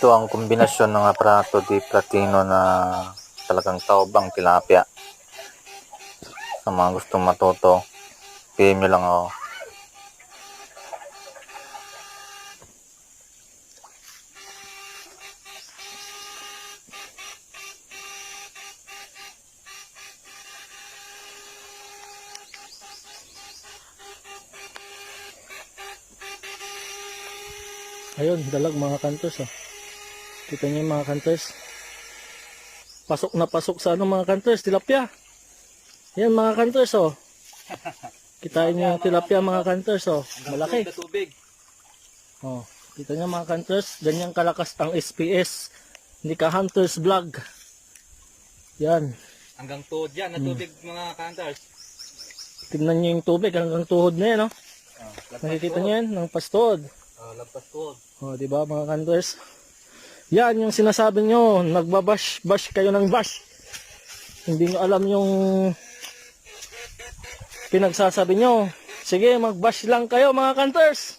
Ito ang kombinasyon ng aparato di platino na talagang taobang tilapia. Sa mga gustong matuto, PM nyo lang ako. Ayun, dalag mga kanters oh. Kita niyo mga kanters. Pasok na pasok sa ano mga kanters, tilapia. Yan mga kanters oh. Kitain niyo yung tilapia mga kanters oh. Malaki. Oh, kita niyo mga kanters, ganyan kalakas ang SPS. Hindi ka hunters vlog. Yan. Hanggang tuhod yan, na Hmm. tubig mga kantars. Tingnan niyo yung tubig hanggang tuhod na yan oh. Oh, Nakikita niyo yan, ng pastod. Oh, lagpas tuhod. Oh, di ba mga kanders? Yan yung sinasabi nyo, nagbabash, bash kayo ng bash. Hindi nyo alam yung pinagsasabi nyo. Sige, magbash lang kayo mga kanters.